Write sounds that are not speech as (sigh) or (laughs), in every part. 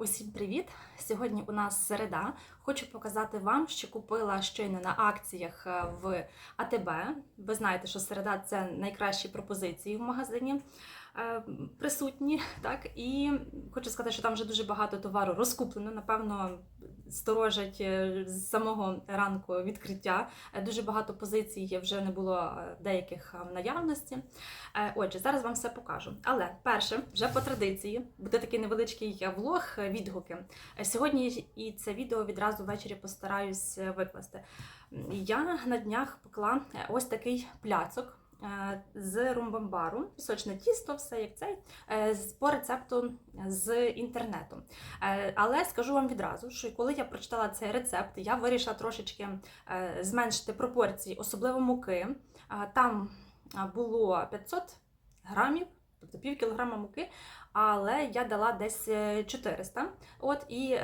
Усім привіт! Сьогодні у нас середа. Хочу показати вам, що купила щойно на акціях е, в АТБ. Ви знаєте, що середа це найкращі пропозиції в магазині присутні. Так і хочу сказати, що там вже дуже багато товару розкуплено. Напевно, сторожать е, з самого ранку відкриття. Е, Дуже багато позицій вже не було е, деяких е, в наявності. Е, Отже, зараз вам все покажу. Але перше, вже по традиції, буде такий невеличкий е, влог, е, відгуки. Е, Сьогодні і це відео відразу ввечері постараюсь е, викласти. Я на днях пекла е, ось такий пляцок. Е, З румбамбару, пісочне тісто, все як цей, е, по рецепту з інтернету. Е, Але скажу вам відразу, що коли я прочитала цей рецепт, я вирішила трошечки зменшити пропорції, особливо муки. Там було 500 грамів, тобто пів кілограма муки, але я дала десь е, 400. От і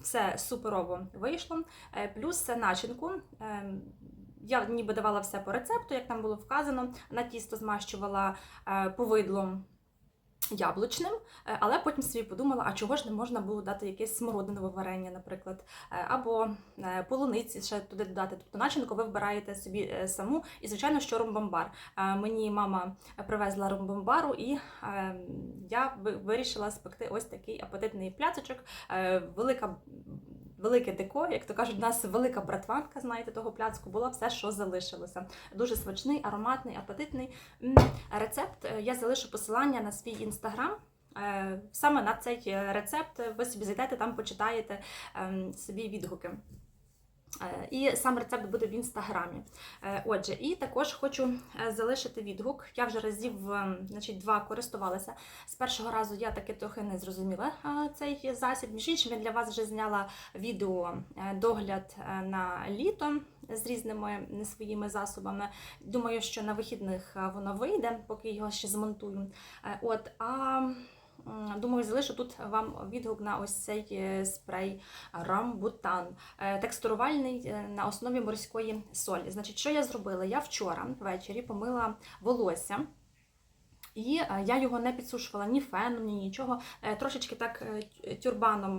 все суперово вийшло. Плюс начинку. Я ніби давала все по рецепту, як там було вказано. На тісто змащувала е, повидлом яблучним, е, але потім собі подумала, а чого ж не можна було дати якесь смородинове варення, наприклад, е, або полуниці ще туди додати. Тобто начинку ви вибираєте собі саму, і звичайно, що румбамбар. Е, Мені мама привезла румбамбару, і е, я ви- вирішила спекти ось такий апетитний пляцочок. Велика. Велике деко, як то кажуть, у нас велика братванка, знаєте, того пляцку, було все, що залишилося. Дуже смачний, ароматний, апетитний. Рецепт е, я залишу посилання на свій інстаграм. Е, Саме на цей е, рецепт ви собі зайдете, там почитаєте ем, собі відгуки. Е, І сам рецепт буде в інстаграмі. Е, Отже, і також хочу е, залишити відгук. Я вже разів ем, значить, два користувалася. З першого разу я таки трохи не зрозуміла цей засіб. Між іншим, я для вас вже зняла відео догляд на літо з різними своїми засобами. Думаю, що на вихідних воно вийде, поки його ще змонтую. От, а думаю, залишу тут вам відгук на ось цей е, спрей рамбутан. Е, Текстурувальний е, на основі морської солі. Значить, що я зробила? Я вчора ввечері помила волосся. І е, я його не підсушувала ні феном, ні нічого. Е, Трошечки так е, тюрбаном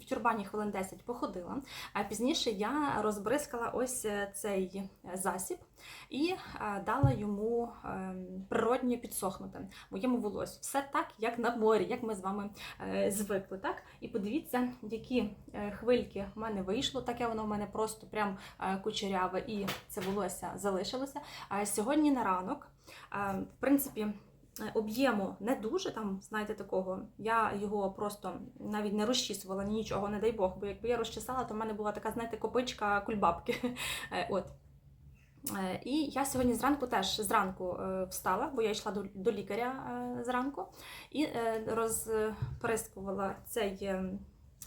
в тюрбані хвилин 10 походила. А пізніше я розбризкала ось цей засіб і дала йому е, природньо підсохнути моєму волосю. Все так, як на морі, як ми з вами звикли. Так? І подивіться, які хвильки в мене вийшло. Таке воно в мене просто прям кучеряве і це волосся залишилося. Сьогодні на ранок, в принципі. е, Об'єму не дуже там, знаєте, такого. Я його просто навіть не розчісувала нічого, не дай Бог. Бо якби я розчесала, то в мене була така, знаєте, копичка кульбабки. (laughs) Е, От. Е, І я сьогодні зранку теж зранку е, встала, бо я йшла до, лікаря е, зранку і е, розприскувала цей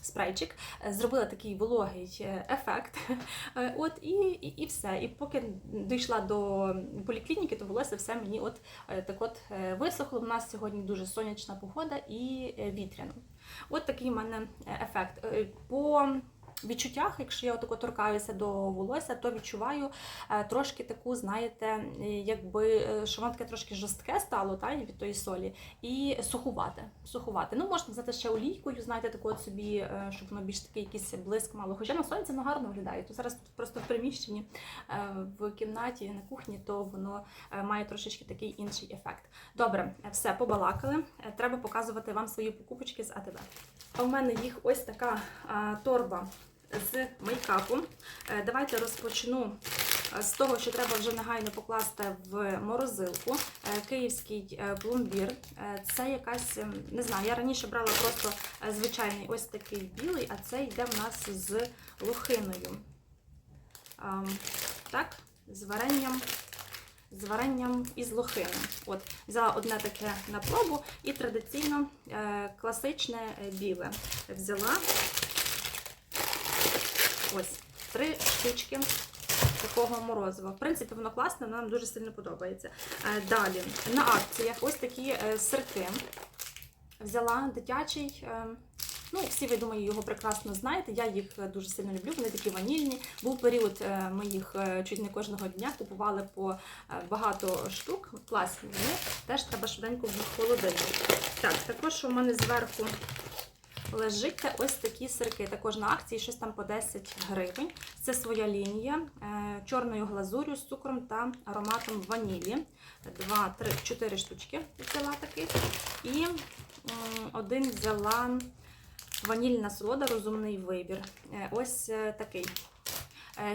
спрейчик, е, зробила такий вологий е, ефект. Е, От і, і, і все. І поки дійшла до поліклініки, то волосся все мені от так от висохло. У нас сьогодні дуже сонячна погода і вітряно. От такий в мене ефект. По відчуттях, якщо я отако торкаюся до волосся, то відчуваю е, трошки таку, знаєте, е, якби е, що воно таке трошки жорстке стало та, від тої солі, і сухувате. сухувате. Ну, можна взяти ще олійкою, знаєте, таку от собі, щоб воно більш такий якийсь блиск мало. Хоча на сонці воно гарно виглядає. То зараз тут просто в приміщенні в кімнаті на кухні, то воно має трошечки такий інший ефект. Добре, все побалакали. Треба показувати вам свої покупочки з АТБ. А у мене їх ось така а, торба з мейкапом. Е, Давайте розпочну е, з того, що треба вже негайно покласти в морозилку. Е, Київський пломбір. Це якась, ем, не знаю, я раніше брала просто звичайний ось такий білий, а це йде в нас з лохиною. Так, з варенням. З варенням із лохини. От, взяла одне таке на пробу і традиційно е, класичне біле. Взяла ось три штучки такого морозива. В принципі, воно класне, воно нам дуже сильно подобається. Е, далі, на акціях ось такі е, сирки. Взяла дитячий. е, Ну, всі ви думаю, його прекрасно знаєте. Я їх дуже сильно люблю. Вони такі ванільні. Був період, ми їх чуть не кожного дня купували по багато штук. Класні. Теж треба швиденько в холодильник. Так, також у мене зверху лежить ось такі сирки. Також на акції щось там по 10 гривень. Це своя лінія е, чорною глазур'ю з цукром та ароматом ванілі. Два, три, чотири штучки взяла таких. І один взяла ванільна солода, розумний вибір. Е, Ось е, такий.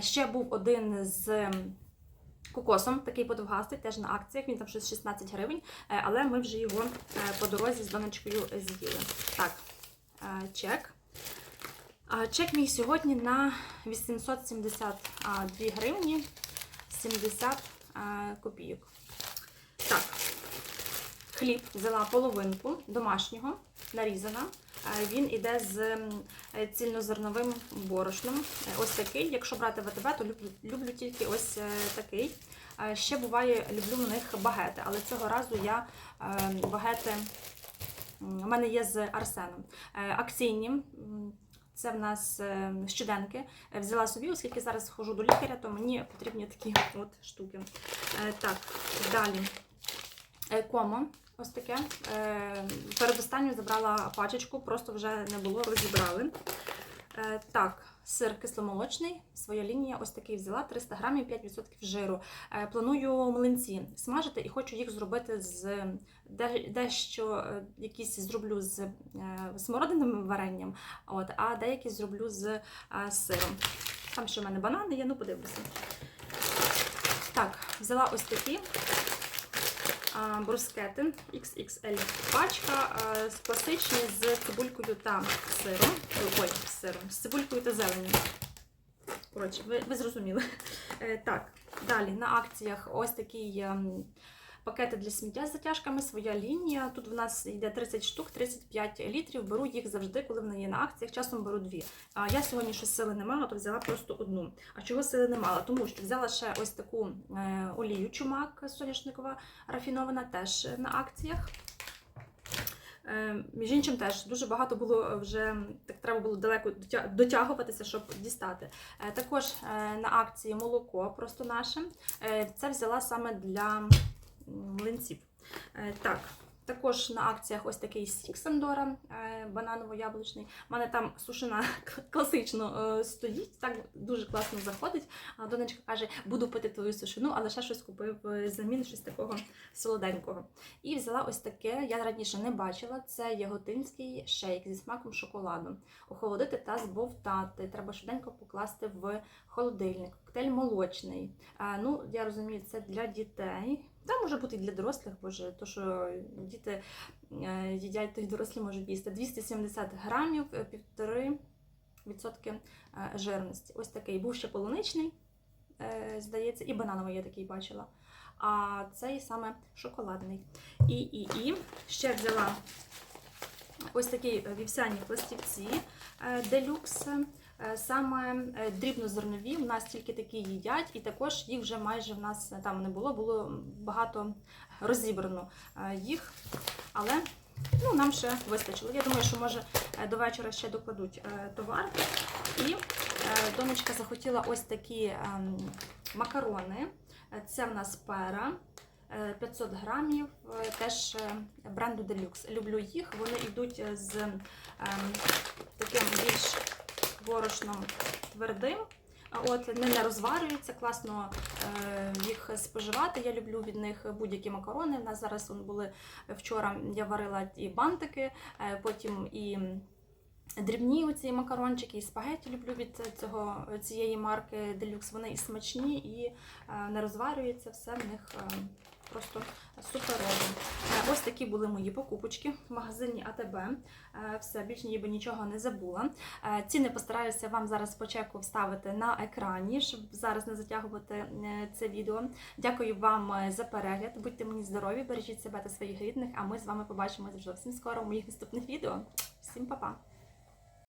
Ще був один з кокосом, такий подовгастий, теж на акціях. Він там щось 16 гривень, але ми вже його по дорозі з донечкою з'їли. Так, чек. Чек мій сьогодні на 872 гривні 70 е, копійок. Так, хліб взяла половинку домашнього, нарізана. Він іде з цільнозерновим борошном. Ось такий. Якщо брати ВТБ, то люблю, люблю тільки ось е, такий. Ще буває, люблю на них багети, але цього разу я е, багети у мене є з Арсеном. Е, Акційні. Це в нас е, щоденки. Е, Взяла собі, оскільки зараз ходжу до лікаря, то мені потрібні такі (laughs) от штуки. Так, далі. Комо, ось таке. Передостанню забрала пачечку, просто вже не було, розібрали. Е, Так, сир кисломолочний, своя лінія, ось такий взяла 300 грамів, 5% жиру. Е, Планую млинці смажити і хочу їх зробити з де- дещо е, якісь зроблю з смородинним варенням, от, а деякі зроблю з сиром. Там ще в мене банани є, ну подивлюся. Так, взяла ось такі брускети XXL пачка класичні з цибулькою та сиром. Ой, сиром, з цибулькою та зеленю. Коротше, ви, ви зрозуміли. Е, так, далі на акціях ось такий ем, пакети для сміття з затяжками, своя лінія. Тут в нас йде 30 штук, 35 літрів. Беру їх завжди, коли вони є на акціях. Часом беру дві. А я сьогодні щось сили не мала, то взяла просто одну. А чого сили не мала? Тому що взяла ще ось таку е, олію чумак соняшникова рафінована, теж на акціях. Е, Між іншим теж дуже багато було вже так треба було далеко дотягуватися, щоб дістати. Е, Також е, на акції молоко просто наше. Це взяла саме для млинців. Так, також на акціях ось такий сік Сандора е, бананово-яблучний. У мене там сушина (laughs) класично е, стоїть, так дуже класно заходить. Донечка каже, буду пити твою сушину, але ще щось купив е, замін, щось такого солоденького. І взяла ось таке, я раніше не бачила. Це яготинський шейк зі смаком шоколаду. Охолодити та збовтати. Треба швиденько покласти в холодильник. Коктейль молочний. Ну, я розумію, це для дітей. Та може бути і для дорослих, боже, то що діти е, їдять, то й дорослі можуть їсти. 270 грамів, е, півтори відсотки е, жирності. Ось такий. Був ще полуничний, е, здається, і банановий я такий бачила. А цей саме шоколадний. І, і, і ще взяла ось такі вівсяні пластівці е, делюкс. Е, Саме е, дрібнозернові у нас тільки такі їдять, і також їх вже майже в нас там не було, було багато розібрано е, їх. Але ну, нам ще вистачило. Я думаю, що може е, до вечора ще докладуть е, товар. І е, донечка захотіла ось такі ем, макарони. Е, Це в нас пера. е, 500 грамів, е, теж е, бренду Deluxe. Люблю їх. Вони йдуть е, з ем, таким більш борошном твердим. От не, не розварюються, класно е, їх споживати. Я люблю від них будь-які макарони. У нас зараз були вчора. Я варила і бантики, е, потім і дрібні оці макарончики, і спагеті люблю від цього цієї марки Deluxe. Вони і смачні, і е, не розварюються. Все в них е, просто суперово. Е, Ось такі були мої покупочки в магазині АТБ. Е, Все, більш ніби нічого не забула. Е, Ціни постараюся вам зараз по чеку вставити на екрані, щоб зараз не затягувати це відео. Дякую вам за перегляд. Будьте мені здорові, бережіть себе та своїх рідних, а ми з вами побачимось вже зовсім скоро в моїх наступних відео. Всім па-па!